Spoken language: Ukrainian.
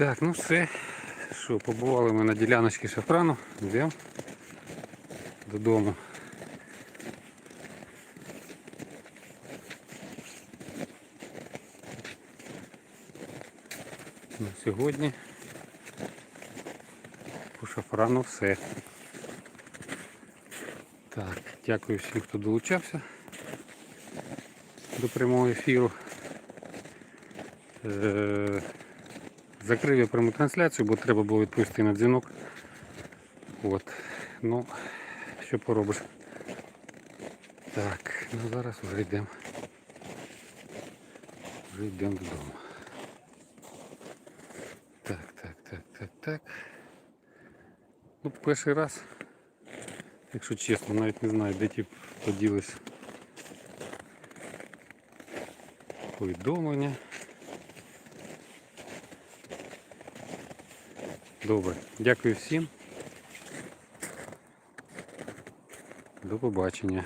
Так, ну все. Що, побували ми на діляночці шафрану. Йдемо додому. На сьогодні по шафрану все. Так, дякую всім, хто долучався до прямого ефіру. Е, Закрив я пряму трансляцію, бо треба було відповісти на дзвінок. От. Ну, що поробиш. Так, ну зараз вже йдемо. Вже йдемо додому. Так, так, так, так, так. Ну, перший раз, якщо чесно, навіть не знаю, де ті поділись повідомлення. Добре, дякую всім. До побачення.